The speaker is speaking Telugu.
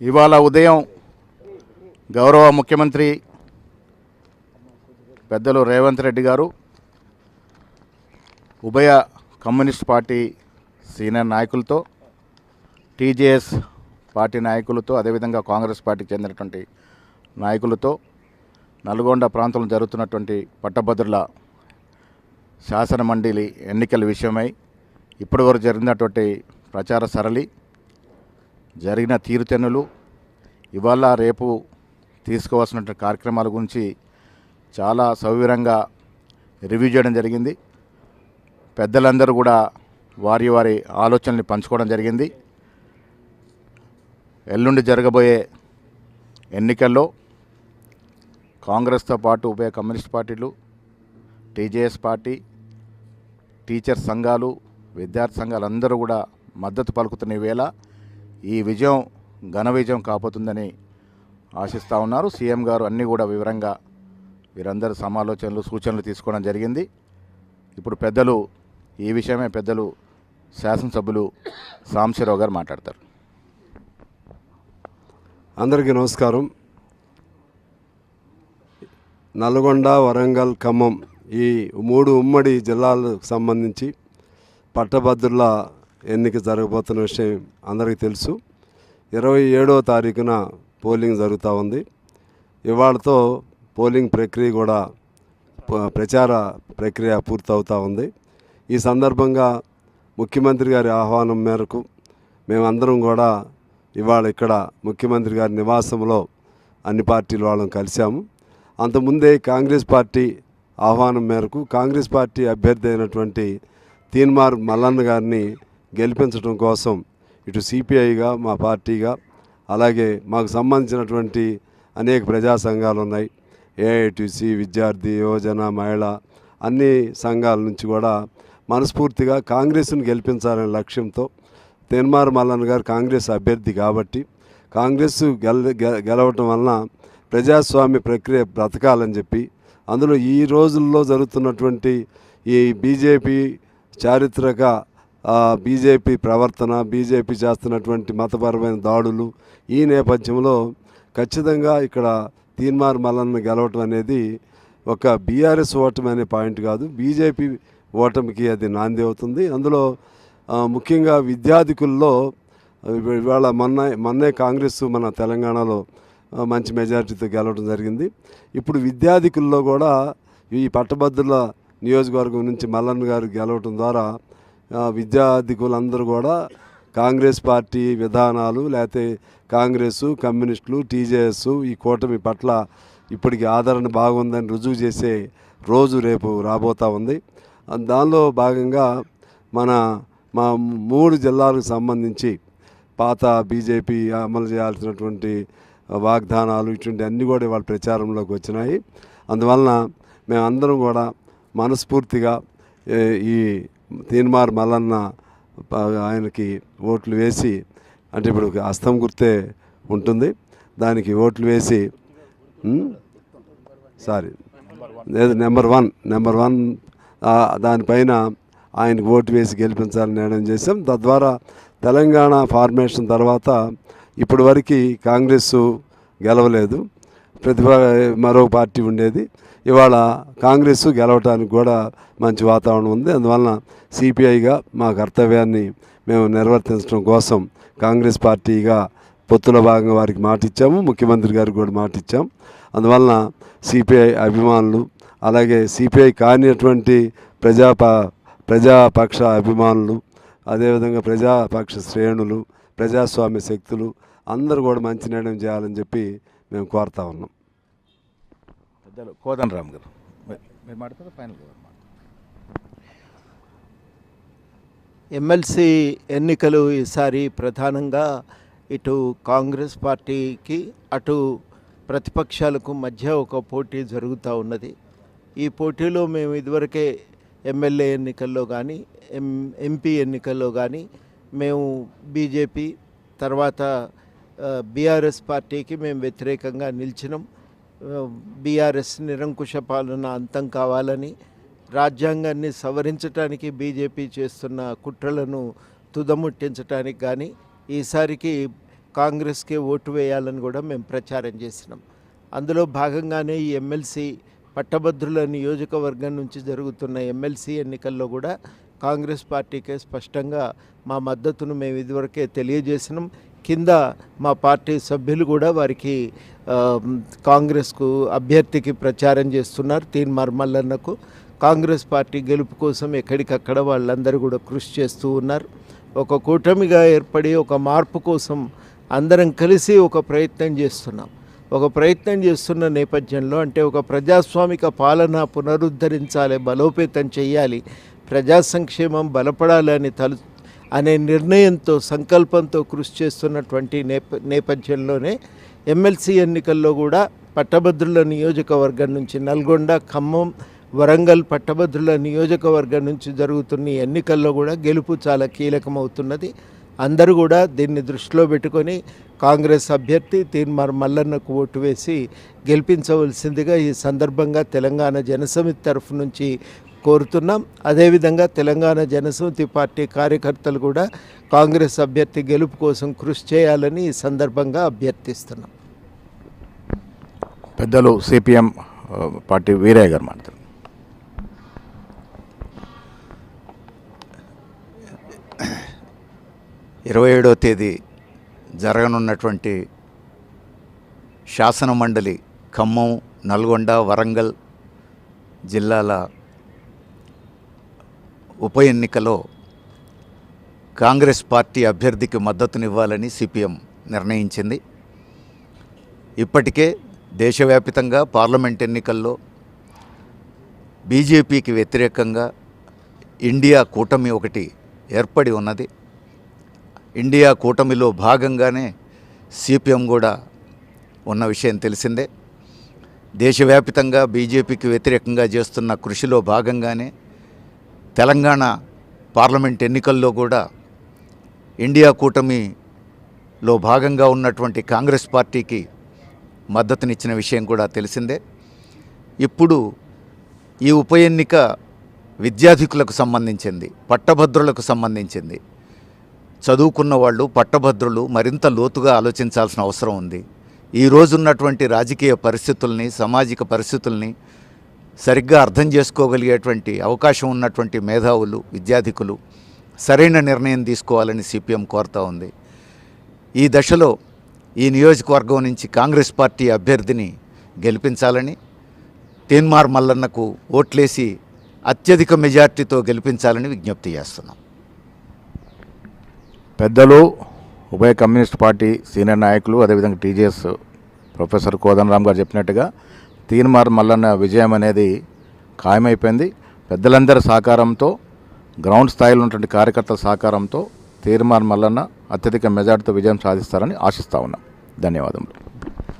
ఇవాళ ఉదయం గౌరవ ముఖ్యమంత్రి పెద్దలు రేవంత్ రెడ్డి గారు ఉభయ కమ్యూనిస్ట్ పార్టీ సీనియర్ నాయకులతో టీజేఎస్ పార్టీ నాయకులతో అదేవిధంగా కాంగ్రెస్ పార్టీకి చెందినటువంటి నాయకులతో నల్గొండ ప్రాంతంలో జరుగుతున్నటువంటి పట్టభద్రుల శాసన మండలి ఎన్నికల విషయమై ఇప్పటివరకు జరిగినటువంటి ప్రచార సరళి జరిగిన తీరుతెన్నులు ఇవాళ రేపు తీసుకోవాల్సిన కార్యక్రమాల గురించి చాలా సవివరంగా రివ్యూ చేయడం జరిగింది. పెద్దలందరూ కూడా వారి వారి ఆలోచనల్ని పంచుకోవడం జరిగింది. ఎల్లుండి జరగబోయే ఎన్నికల్లో కాంగ్రెస్తో పాటు ఉభయ కమ్యూనిస్ట్ పార్టీలు టీజేఎస్ పార్టీ టీచర్ సంఘాలు విద్యార్థి సంఘాలు అందరూ కూడా మద్దతు పలుకుతున్న వేళ ఈ విజయం ఘన విజయం కాబోతుందని ఆశిస్తూ ఉన్నారు. సీఎం గారు అన్నీ కూడా వివరంగా వీరందరి సమాలోచనలు సూచనలు తీసుకోవడం జరిగింది. ఇప్పుడు పెద్దలు ఈ విషయమే పెద్దలు శాసనసభ్యులు సాంశీరావు గారు మాట్లాడతారు. అందరికీ నమస్కారం. నల్గొండ వరంగల్ ఖమ్మం ఈ మూడు ఉమ్మడి జిల్లాలకు సంబంధించి పట్టభద్రుల ఎన్నిక జరగబోతున్న విషయం అందరికీ తెలుసు. ఇరవై ఏడవ తారీఖున పోలింగ్ జరుగుతూ ఉంది. ఇవాళతో పోలింగ్ ప్రక్రియ కూడా ప్రచార ప్రక్రియ పూర్తవుతూ ఉంది. ఈ సందర్భంగా ముఖ్యమంత్రి గారి ఆహ్వానం మేరకు మేమందరం కూడా ఇవాళ ఇక్కడ ముఖ్యమంత్రి గారి నివాసంలో అన్ని పార్టీల వాళ్ళం కలిశాము. అంతకుముందే కాంగ్రెస్ పార్టీ ఆహ్వానం మేరకు కాంగ్రెస్ పార్టీ అభ్యర్థి అయినటువంటి తీన్మార్ మల్లన్న గారిని గెలిపించడం కోసం ఇటు సిపిఐగా మా పార్టీగా అలాగే మాకు సంబంధించినటువంటి అనేక ప్రజా సంఘాలు ఉన్నాయి. ఏఐటిసి విద్యార్థి యువజన మహిళ అన్ని సంఘాల నుంచి కూడా మనస్ఫూర్తిగా కాంగ్రెస్ను గెలిపించాలనే లక్ష్యంతో తెన్మార్ మల్లన్న గారు కాంగ్రెస్ అభ్యర్థి కాబట్టి కాంగ్రెస్ గెల గె- గెలవటం వలన ప్రజాస్వామ్య ప్రక్రియ బ్రతకాలని చెప్పి అందులో ఈ రోజుల్లో జరుగుతున్నటువంటి ఈ బీజేపీ చారిత్రక బీజేపీ ప్రవర్తన బీజేపీ చేస్తున్నటువంటి మతపరమైన దాడులు ఈ నేపథ్యంలో ఖచ్చితంగా ఇక్కడ తీన్మార్ మల్లన్న గెలవటం అనేది ఒక బీఆర్ఎస్ ఓటమి అనే పాయింట్ కాదు. బీజేపీ ఓటమికి అది నాంది అవుతుంది. అందులో ముఖ్యంగా విద్యార్థికుల్లో ఇవాళ మొన్న మొన్నే కాంగ్రెస్ మన తెలంగాణలో మంచి మెజారిటీతో గెలవడం జరిగింది. ఇప్పుడు విద్యార్థికుల్లో కూడా ఈ పట్టభద్రుల నియోజకవర్గం నుంచి మల్లన్న గారు గెలవటం ద్వారా విద్యార్థికులందరూ కూడా కాంగ్రెస్ పార్టీ విధానాలు లేకపోతే కాంగ్రెస్ కమ్యూనిస్టులు టీజేఎస్ ఈ కూటమి పట్ల ఇప్పటికి ఆదరణ బాగుందని రుజువు చేసే రోజు రేపు రాబోతా ఉంది. దానిలో భాగంగా మన మా మూడు జిల్లాలకు సంబంధించి పాత బీజేపీ అమలు చేయాల్సినటువంటి వాగ్దానాలు ఇటువంటి అన్నీ కూడా ఇవాళ ప్రచారంలోకి వచ్చినాయి. అందువలన మేమందరం కూడా మనస్ఫూర్తిగా ఈ తీన్మార్ మల్లన్న ఆయనకి ఓట్లు వేసి అంటే ఇప్పుడు హస్తం గుర్తే ఉంటుంది. దానికి ఓట్లు వేసి సారీ లేదు నెంబర్ వన్ నెంబర్ వన్ దానిపైన ఆయనకు ఓటు వేసి గెలిపించాలని నిర్ణయం చేశాం. తద్వారా తెలంగాణ ఫార్మేషన్ తర్వాత ఇప్పటి వరకు కాంగ్రెస్ గెలవలేదు. ప్రతిభ మరో పార్టీ ఉండేది. ఇవాళ కాంగ్రెస్ గెలవటానికి కూడా మంచి వాతావరణం ఉంది. అందువలన సిపిఐగా మా కర్తవ్యాన్ని మేము నిర్వర్తించడం కోసం కాంగ్రెస్ పార్టీగా పొత్తుల భాగంగా వారికి మాట ఇచ్చాము. ముఖ్యమంత్రి గారికి కూడా మాట ఇచ్చాం. అందువలన సిపిఐ అభిమానులు అలాగే సిపిఐ కానిటువంటి ప్రజాప ప్రజాపక్ష అభిమానులు అదేవిధంగా ప్రజాపక్ష శ్రేణులు ప్రజాస్వామ్య శక్తులు అందరూ కూడా మంచి నిర్ణయం చేయాలని చెప్పి మేము కోరుతా ఉన్నాం. పెద్దలు కోదన్ రామ్ గారు. మీరు- మీరు మాట్లాడతారా? ఫైనల్ గారు ఎమ్మెల్సీ ఎన్నికలు ఈసారి ప్రధానంగా ఇటు కాంగ్రెస్ పార్టీకి అటు ప్రతిపక్షాలకు మధ్య ఒక పోటీ జరుగుతూ ఉన్నది. ఈ పోటీలో మేము ఇదివరకే ఎమ్మెల్యే ఎన్నికల్లో కానీ ఎం ఎంపీ ఎన్నికల్లో కానీ మేము బీజేపీ తర్వాత బీఆర్ఎస్ పార్టీకి మేము వ్యతిరేకంగా నిలిచినాం. బీఆర్ఎస్ నిరంకుశ పాలన అంతం కావాలని రాజ్యాంగాన్ని సవరించడానికి బీజేపీ చేస్తున్న కుట్రలను తుదముట్టించడానికి కానీ ఈసారికి కాంగ్రెస్కే ఓటు వేయాలని కూడా మేము ప్రచారం చేసినాం. అందులో భాగంగానే ఈ ఎమ్మెల్సీ పట్టభద్రుల నియోజకవర్గం నుంచి జరుగుతున్న ఎమ్మెల్సీ ఎన్నికల్లో కూడా కాంగ్రెస్ పార్టీకే స్పష్టంగా మా మద్దతును మేము ఇదివరకే తెలియజేసినాం. కింద మా పార్టీ సభ్యులు కూడా వారికి కాంగ్రెస్కు అభ్యర్థికి ప్రచారం చేస్తున్నారు. తీన్ మర్మల్లన్నకు కాంగ్రెస్ పార్టీ గెలుపు కోసం ఎక్కడికక్కడ వాళ్ళందరూ కూడా కృషి చేస్తూ ఉన్నారు. ఒక కూటమిగా ఏర్పడి ఒక మార్పు కోసం అందరం కలిసి ఒక ప్రయత్నం చేస్తున్నాం. ఒక ప్రయత్నం చేస్తున్న నేపథ్యంలో అంటే ఒక ప్రజాస్వామిక పాలన పునరుద్ధరించాలి బలోపేతం చేయాలి ప్రజా సంక్షేమం బలపడాలని తలు అనే నిర్ణయంతో సంకల్పంతో కృషి చేస్తున్నటువంటి నేప నేపథ్యంలోనే ఎమ్మెల్సీ ఎన్నికల్లో కూడా పట్టభద్రుల నియోజకవర్గం నుంచి నల్గొండ ఖమ్మం వరంగల్ పట్టభద్రుల నియోజకవర్గం నుంచి జరుగుతున్న ఎన్నికల్లో కూడా గెలుపు చాలా కీలకమవుతున్నది. అందరూ కూడా దీన్ని దృష్టిలో పెట్టుకొని కాంగ్రెస్ అభ్యర్థి తీన్మార్ మల్లన్నకు ఓటు వేసి గెలిపించవలసిందిగా ఈ సందర్భంగా తెలంగాణ జనసమితి తరఫు నుంచి కోరుతున్నాం. అదేవిధంగా తెలంగాణ జనసమితి పార్టీ కార్యకర్తలు కూడా కాంగ్రెస్ అభ్యర్థి గెలుపు కోసం కృషి చేయాలని ఈ సందర్భంగా అభ్యర్థిస్తున్నాం. పెద్దలు సిపిఎం పార్టీ వీరయ్య గారు మాట్లాడారు ఇరవై ఏడవ తేదీ జరగనున్నటువంటి శాసన మండలి ఖమ్మం నల్గొండ వరంగల్ జిల్లాల ఉప ఎన్నికలో కాంగ్రెస్ పార్టీ అభ్యర్థికి మద్దతునివ్వాలని సిపిఎం నిర్ణయించింది. ఇప్పటికే దేశవ్యాపితంగా పార్లమెంట్ ఎన్నికల్లో బీజేపీకి వ్యతిరేకంగా ఇండియా కూటమి ఒకటి ఏర్పడి ఉన్నది. ఇండియా కూటమిలో భాగంగానే సిపిఎం కూడా ఉన్న విషయం తెలిసిందే. దేశవ్యాపితంగా బీజేపీకి వ్యతిరేకంగా చేస్తున్న కృషిలో భాగంగానే తెలంగాణ పార్లమెంట్ ఎన్నికల్లో కూడా ఇండియా కూటమిలో భాగంగా ఉన్నటువంటి కాంగ్రెస్ పార్టీకి మద్దతునిచ్చిన విషయం కూడా తెలిసిందే. ఇప్పుడు ఈ ఉప ఎన్నిక విద్యాధికులకు సంబంధించింది పట్టభద్రులకు సంబంధించింది. చదువుకున్న వాళ్ళు పట్టభద్రులు మరింత లోతుగా ఆలోచించాల్సిన అవసరం ఉంది. ఈ రోజున్నటువంటి రాజకీయ పరిస్థితుల్ని సామాజిక పరిస్థితుల్ని సరిగ్గా అర్థం చేసుకోగలిగేటువంటి అవకాశం ఉన్నటువంటి మేధావులు విద్యాధికులు సరైన నిర్ణయం తీసుకోవాలని సిపిఎం కోరుతా ఉంది. ఈ దశలో ఈ నియోజకవర్గం నుంచి కాంగ్రెస్ పార్టీ అభ్యర్థిని గెలిపించాలని తీన్మార్ మల్లన్నకు ఓట్లేసి అత్యధిక మెజార్టీతో గెలిపించాలని విజ్ఞప్తి చేస్తున్నాం. పెద్దలు ఉభయ కమ్యూనిస్ట్ పార్టీ సీనియర్ నాయకులు అదేవిధంగా టీజేఎస్ ప్రొఫెసర్ కోదండరామ్ గారు చెప్పినట్టుగా తీన్మార్ మల్లన్న విజయం అనేది ఖాయమైపోయింది. పెద్దలందరి సహకారంతో గ్రౌండ్ స్థాయిలో ఉన్నటువంటి కార్యకర్తల సహకారంతో తీర్మార్ మల్లన్న అత్యధిక మెజార్టీతో విజయం సాధిస్తారని ఆశిస్తా ఉన్నాం. ధన్యవాదములు.